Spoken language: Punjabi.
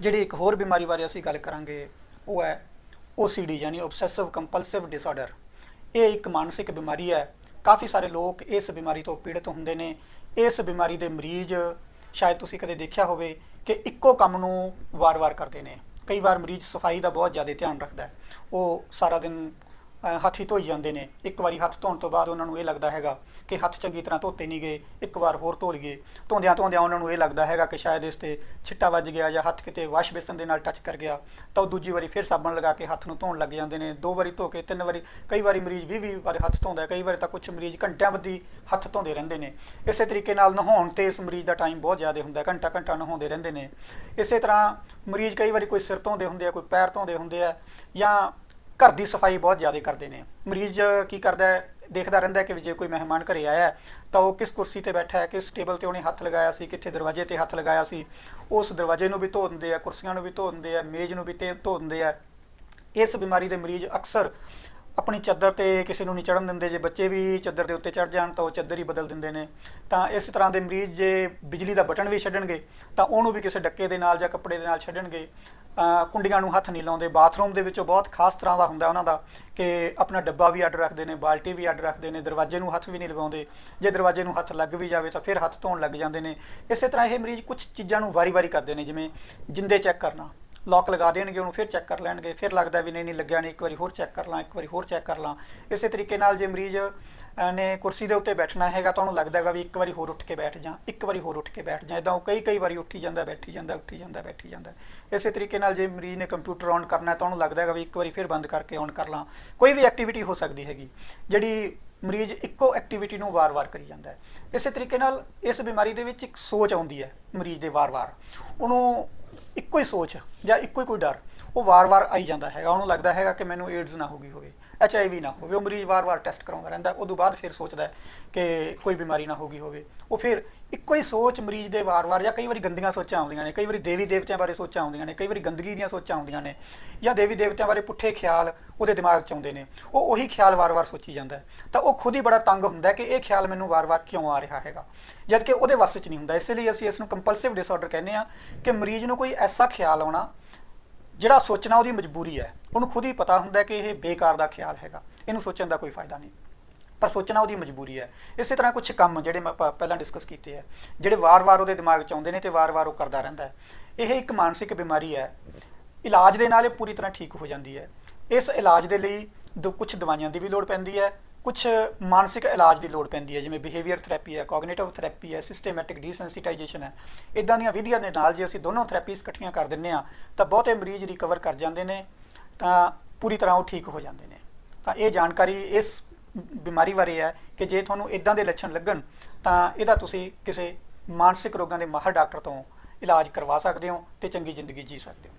ਜਿਹੜੀ ਇੱਕ ਹੋਰ ਬਿਮਾਰੀ ਬਾਰੇ ਅਸੀਂ ਗੱਲ ਕਰਾਂਗੇ, ਉਹ ਹੈ OCD ਯਾਨੀ ਓਬਸੈਸਿਵ ਕੰਪਲਸਿਵ ਡਿਸਆਰਡਰ ਇਹ ਇੱਕ ਮਾਨਸਿਕ ਬਿਮਾਰੀ ਹੈ। ਕਾਫੀ ਸਾਰੇ ਲੋਕ ਇਸ ਬਿਮਾਰੀ ਤੋਂ ਪੀੜਤ ਹੁੰਦੇ ਨੇ। ਇਸ ਬਿਮਾਰੀ ਦੇ ਮਰੀਜ਼ ਸ਼ਾਇਦ ਤੁਸੀਂ ਕਦੇ ਦੇਖਿਆ ਹੋਵੇ ਕਿ ਇੱਕੋ ਕੰਮ ਨੂੰ ਵਾਰ-ਵਾਰ ਕਰਦੇ ਨੇ। ਕਈ ਵਾਰ ਮਰੀਜ਼ ਸਫ਼ਾਈ ਦਾ ਬਹੁਤ ਜ਼ਿਆਦਾ ਧਿਆਨ ਰੱਖਦਾ ਹੈ। ਉਹ ਸਾਰਾ ਦਿਨ ਹੱਥ ਹੀ ਧੋਈ ਜਾਂਦੇ ਨੇ। ਇੱਕ ਵਾਰੀ ਹੱਥ ਧੋਣ ਤੋਂ ਬਾਅਦ ਉਹਨਾਂ ਨੂੰ ਇਹ ਲੱਗਦਾ ਹੈਗਾ ਕਿ ਹੱਥ ਚੰਗੀ ਤਰ੍ਹਾਂ ਧੋਤੇ ਨਹੀਂ ਗਏ, ਇੱਕ ਵਾਰ ਹੋਰ ਧੋ ਲਈਏ। ਧੋਂਦਿਆਂ ਧੋਂਦਿਆਂ ਉਹਨਾਂ ਨੂੰ ਇਹ ਲੱਗਦਾ ਹੈਗਾ ਕਿ ਸ਼ਾਇਦ ਇਸ ਤੇ ਛਿੱਟਾ ਵੱਜ ਗਿਆ ਜਾਂ ਹੱਥ ਕਿਤੇ ਵਾਸ਼ ਬੇਸਨ ਦੇ ਨਾਲ ਟੱਚ ਕਰ ਗਿਆ। ਤਾਂ ਉਹ ਦੂਜੀ ਵਾਰੀ ਫਿਰ ਸਾਬਣ ਲਗਾ ਕੇ ਹੱਥ ਨੂੰ ਧੋਣ ਲੱਗ ਜਾਂਦੇ ਨੇ। ਦੋ ਵਾਰੀ ਧੋ ਕੇ, ਤਿੰਨ ਵਾਰੀ, ਕਈ ਵਾਰੀ ਮਰੀਜ਼ 20 20 ਵਾਰ ਹੱਥ ਧੋਂਦਾ, ਕਈ ਵਾਰੀ ਤਾਂ ਕੁਝ ਮਰੀਜ਼ ਘੰਟਿਆਂ ਬੱਧੀ ਹੱਥ ਧੋਂਦੇ ਰਹਿੰਦੇ ਨੇ। ਇਸੇ ਤਰੀਕੇ ਨਾਲ ਨਹਾਉਣ ਤੇ ਇਸ ਮਰੀਜ਼ ਦਾ ਟਾਈਮ ਬਹੁਤ ਜ਼ਿਆਦਾ ਹੁੰਦਾ ਘੰਟਾ ਘੰਟਾ ਨਹਾਉਂਦੇ ਰਹਿੰਦੇ ਨੇ। ਇਸੇ ਤਰ੍ਹਾਂ ਮਰੀਜ਼ ਕਈ ਵਾਰੀ ਕੋਈ ਸਿਰ ਧੋਂਦੇ ਹੁੰਦੇ ਆ, ਕੋਈ ਪੈਰ ਧੋਂਦੇ ਹੁੰਦੇ ਆ ਜਾਂ ਘਰ ਦੀ ਸਫ਼ਾਈ ਬਹੁਤ ਜ਼ਿਆਦਾ ਕਰਦੇ ਨੇ। ਮਰੀਜ਼ ਕੀ ਕਰਦਾ ਹੈ? ਦੇਖਦਾ ਰਹਿੰਦਾ ਕਿ ਜੇ ਕੋਈ ਮਹਿਮਾਨ ਘਰੇ ਆਇਆ ਤਾਂ ਉਹ ਕਿਸ ਕੁਰਸੀ ਤੇ ਬੈਠਾ ਹੈ, ਕਿਸ ਟੇਬਲ ਤੇ ਉਹਨੇ ਹੱਥ ਲਗਾਇਆ ਸੀ, ਕਿੱਥੇ ਦਰਵਾਜ਼ੇ ਤੇ ਹੱਥ ਲਗਾਇਆ ਸੀ। ਉਸ ਦਰਵਾਜ਼ੇ ਨੂੰ ਵੀ ਧੋ ਦਿੰਦੇ ਆ, ਕੁਰਸੀਆਂ ਨੂੰ ਵੀ ਧੋ ਦਿੰਦੇ ਆ, ਮੇਜ਼ ਨੂੰ ਵੀ ਤੇ ਧੋ ਦਿੰਦੇ ਆ। ਇਸ ਬਿਮਾਰੀ ਦੇ ਮਰੀਜ਼ ਅਕਸਰ ਆਪਣੀ ਚਾਦਰ ਤੇ ਕਿਸੇ ਨੂੰ ਨਹੀਂ ਚੜਨ ਦਿੰਦੇ, ਜੇ ਬੱਚੇ ਵੀ ਚਾਦਰ ਦੇ ਉੱਤੇ ਚੜ ਜਾਣ ਤਾਂ ਉਹ ਚਾਦਰ ਹੀ ਬਦਲ ਦਿੰਦੇ ਨੇ। ਤਾਂ ਇਸ ਤਰ੍ਹਾਂ ਦੇ ਮਰੀਜ਼ ਜੇ ਬਿਜਲੀ ਦਾ ਬਟਨ ਵੀ ਛੱਡਣਗੇ, ਤਾਂ ਉਹਨੂੰ ਵੀ ਕਿਸੇ ਡੱਕੇ ਦੇ ਨਾਲ ਜਾਂ ਕੱਪੜੇ ਦੇ ਨਾਲ ਛੱਡਣਗੇ। ਕੁੰਡੀਆਂ ਨੂੰ ਹੱਥ ਨਹੀਂ ਲਾਉਂਦੇ। ਬਾਥਰੂਮ ਦੇ ਵਿੱਚੋਂ ਬਹੁਤ ਖਾਸ ਤਰ੍ਹਾਂ ਦਾ ਹੁੰਦਾ ਉਹਨਾਂ ਦਾ ਕਿ ਆਪਣਾ ਡੱਬਾ ਵੀ ਅੱਡ ਰੱਖਦੇ ਨੇ, ਬਾਲਟੀ ਵੀ ਅੱਡ ਰੱਖਦੇ ਨੇ, ਦਰਵਾਜ਼ੇ ਨੂੰ ਹੱਥ ਵੀ ਨਹੀਂ ਲਗਾਉਂਦੇ। ਜੇ ਦਰਵਾਜ਼ੇ ਨੂੰ ਹੱਥ ਲੱਗ ਵੀ ਜਾਵੇ ਤਾਂ ਫਿਰ ਹੱਥ ਧੋਣ ਲੱਗ ਜਾਂਦੇ ਨੇ। ਇਸੇ ਤਰ੍ਹਾਂ ਇਹ ਮਰੀਜ਼ ਕੁਝ ਚੀਜ਼ਾਂ ਨੂੰ ਵਾਰੀ-ਵਾਰੀ ਕਰਦੇ ਨੇ, ਜਿਵੇਂ ਜਿੰਦੇ ਚੈੱਕ ਕਰਨਾ। ਲੌਕ ਲਗਾ ਦੇਣਗੇ, ਉਹਨੂੰ ਫਿਰ ਚੈੱਕ ਕਰ ਲੈਣਗੇ। ਫਿਰ ਲੱਗਦਾ ਵੀ ਨਹੀਂ ਨਹੀਂ ਲੱਗਿਆ ਨਹੀਂ, ਇੱਕ ਵਾਰੀ ਹੋਰ ਚੈੱਕ ਕਰ ਲਾਂ, ਇੱਕ ਵਾਰੀ ਹੋਰ ਚੈੱਕ ਕਰ ਲਾਂ। ਇਸੇ ਤਰੀਕੇ ਨਾਲ ਜੇ ਮਰੀਜ਼ ਨੇ ਕੁਰਸੀ ਦੇ ਉੱਤੇ ਬੈਠਣਾ ਹੈਗਾ, ਤਾਂ ਉਹਨੂੰ ਲੱਗਦਾ ਹੈਗਾ ਵੀ ਇੱਕ ਵਾਰੀ ਹੋਰ ਉੱਠ ਕੇ ਬੈਠ ਜਾ, ਇੱਕ ਵਾਰੀ ਹੋਰ ਉੱਠ ਕੇ ਬੈਠ ਜਾ। ਇਦਾਂ ਉਹ ਕਈ ਕਈ ਵਾਰੀ ਉੱਠੀ ਜਾਂਦਾ, ਬੈਠੀ ਜਾਂਦਾ, ਉੱਠੀ ਜਾਂਦਾ, ਬੈਠੀ ਜਾਂਦਾ। ਇਸੇ ਤਰੀਕੇ ਨਾਲ ਜੇ ਮਰੀਜ਼ ਨੇ ਕੰਪਿਊਟਰ ਔਨ ਕਰਨਾ, ਤਾਂ ਉਹਨੂੰ ਲੱਗਦਾ ਹੈਗਾ ਵੀ ਇੱਕ ਵਾਰੀ ਫਿਰ ਬੰਦ ਕਰਕੇ ਔਨ ਕਰ ਲਾਂ। ਕੋਈ ਵੀ ਐਕਟੀਵਿਟੀ ਹੋ ਸਕਦੀ ਹੈਗੀ। ਜਿਹੜੀ ਮਰੀਜ਼ ਇੱਕੋ ਐਕਟੀਵਿਟੀ ਨੂੰ ਵਾਰ-ਵਾਰ ਕਰੀ ਜਾਂਦਾ ਹੈ। ਇਸੇ ਤਰੀਕੇ ਨਾਲ ਇਸ ਬਿਮਾਰੀ ਦੇ ਵਿੱਚ ਇੱਕ ਸੋਚ ਆਉਂਦੀ ਹੈ ਮਰੀਜ਼ ਦੇ ਵਾਰ-ਵਾਰ। ਉਹਨੂੰ ਇੱਕੋ ਹੀ ਸੋਚ ਜਾਂ ਇੱਕੋ ਹੀ ਕੋਈ ਡਰ? ਉਹ ਵਾਰ-ਵਾਰ ਆਈ ਜਾਂਦਾ ਹੈਗਾ। ਉਹਨੂੰ ਲੱਗਦਾ ਹੈਗਾ ਕਿ ਮੈਨੂੰ ਏਡਜ਼ ਨਾ ਹੋ ਗਈ ਹੋਵੇ, ਐੱਚ ਆਈ ਵੀ ਨਾ ਹੋਵੇ। ਉਹ ਮਰੀਜ਼ ਵਾਰ-ਵਾਰ ਟੈਸਟ ਕਰਾਉਂਦਾ ਰਹਿੰਦਾ, ਉਦੋਂ ਬਾਅਦ ਫਿਰ ਸੋਚਦਾ ਕਿ ਕੋਈ ਬਿਮਾਰੀ ਨਾ ਹੋ ਗਈ ਹੋਵੇ। ਉਹ ਫਿਰ ਇੱਕੋ ਹੀ ਸੋਚ ਮਰੀਜ਼ ਦੇ ਵਾਰ-ਵਾਰ ਜਾਂ ਕਈ ਵਾਰੀ ਗੰਦੀਆਂ ਸੋਚਾਂ ਆਉਂਦੀਆਂ ਨੇ, ਕਈ ਵਾਰੀ ਦੇਵੀ ਦੇਵਤਿਆਂ ਬਾਰੇ ਸੋਚਾਂ ਆਉਂਦੀਆਂ ਨੇ, ਕਈ ਵਾਰੀ ਗੰਦਗੀ ਦੀਆਂ ਸੋਚਾਂ ਆਉਂਦੀਆਂ ਨੇ ਜਾਂ ਦੇਵੀ ਦੇਵਤਿਆਂ ਬਾਰੇ ਪੁੱਠੇ ਖਿਆਲ ਉਹਦੇ ਦਿਮਾਗ 'ਚ ਆਉਂਦੇ ਨੇ। ਉਹ ਉਹੀ ਖਿਆਲ ਵਾਰ-ਵਾਰ ਸੋਚੀ ਜਾਂਦਾ ਤਾਂ ਉਹ ਖੁਦ ਹੀ ਬੜਾ ਤੰਗ ਹੁੰਦਾ ਕਿ ਇਹ ਖਿਆਲ ਮੈਨੂੰ ਵਾਰ-ਵਾਰ ਕਿਉਂ ਆ ਰਿਹਾ ਹੈਗਾ? ਜਦ ਕਿ ਉਹਦੇ ਵੱਸ 'ਚ ਨਹੀਂ ਹੁੰਦਾ। ਇਸ ਲਈ ਅਸੀਂ ਇਸ ਨੂੰ ਕੰਪਲਸਿਵ ਡਿਸਆਰਡਰ ਕਹਿੰਦੇ ਆ ਕਿ ਮਰੀਜ਼ ਨੂੰ ਕੋਈ ਐਸਾ ਖਿਆਲ ਆਉਣਾ ਜਿਹੜਾ ਸੋਚਣਾ ਉਹਦੀ ਮਜਬੂਰੀ ਹੈ, ਉਹਨੂੰ ਖੁਦ ਹੀ ਪਤਾ ਹੁੰਦਾ ਕਿ ਇਹ ਬੇਕਾਰ ਦਾ ਖਿਆਲ ਹੈਗਾ। ਇਹਨੂੰ ਸੋਚਣ ਦਾ ਕੋਈ ਫਾਇਦਾ ਨਹੀਂ। ਪਰ ਸੋਚਣਾ ਉਹਦੀ ਮਜਬੂਰੀ ਹੈ। ਇਸੇ ਤਰ੍ਹਾਂ ਕੁਝ ਕੰਮ ਜਿਹੜੇ ਮੈਂ ਪਹਿਲਾਂ ਡਿਸਕਸ ਕੀਤੇ ਆ ਜਿਹੜੇ ਵਾਰ-ਵਾਰ ਉਹਦੇ ਦਿਮਾਗ 'ਚ ਆਉਂਦੇ ਨੇ ਤੇ ਵਾਰ-ਵਾਰ ਉਹ ਕਰਦਾ ਰਹਿੰਦਾ ਹੈ। ਇਹ ਇੱਕ ਮਾਨਸਿਕ ਬਿਮਾਰੀ ਹੈ। ਇਲਾਜ ਦੇ ਨਾਲ ਇਹ ਪੂਰੀ ਤਰ੍ਹਾਂ ਠੀਕ ਹੋ ਜਾਂਦੀ ਹੈ। ਇਸ ਇਲਾਜ ਦੇ ਲਈ ਦੋ ਕੁਝ ਦਵਾਈਆਂ ਦੀ ਵੀ ਲੋੜ ਪੈਂਦੀ ਹੈ। ਕੁਝ ਮਾਨਸਿਕ ਇਲਾਜ ਦੀ ਲੋੜ ਪੈਂਦੀ ਹੈ, ਜਿਵੇਂ ਬਿਹੇਵੀਅਰ ਥੈਰੇਪੀ ਹੈ ਕੋਗਨੀਟਿਵ ਥੈਰੇਪੀ ਹੈ ਸਿਸਟੇਮੈਟਿਕ ਡੀਸੈਂਸਿਟਾਈਜੇਸ਼ਨ ਹੈ। ਇਦਾਂ ਦੀਆਂ ਵਿਧੀਆਂ ਦੇ ਨਾਲ ਜੇ ਅਸੀਂ ਦੋਨੋਂ ਥੈਰੇਪੀਜ਼ ਇਕੱਠੀਆਂ ਕਰ ਦਿੰਨੇ ਆ ਤਾਂ ਬਹੁਤੇ ਮਰੀਜ਼ ਰਿਕਵਰ ਕਰ ਜਾਂਦੇ ਨੇ, ਤਾਂ ਪੂਰੀ ਤਰ੍ਹਾਂ ਉਹ ਠੀਕ ਹੋ ਜਾਂਦੇ ਨੇ। ਤਾਂ ਇਹ ਜਾਣਕਾਰੀ ਇਸ ਬਿਮਾਰੀ ਬਾਰੇ ਹੈ ਕਿ ਜੇ ਤੁਹਾਨੂੰ ਇਦਾਂ ਦੇ ਲੱਛਣ ਲੱਗਣ, ਤਾਂ ਇਹਦਾ ਤੁਸੀਂ ਕਿਸੇ ਮਾਨਸਿਕ ਰੋਗਾਂ ਦੇ ਮਾਹਰ ਡਾਕਟਰ ਤੋਂ ਇਲਾਜ ਕਰਵਾ ਸਕਦੇ ਹੋ ਤੇ ਚੰਗੀ ਜ਼ਿੰਦਗੀ ਜੀ ਸਕਦੇ ਹੋ।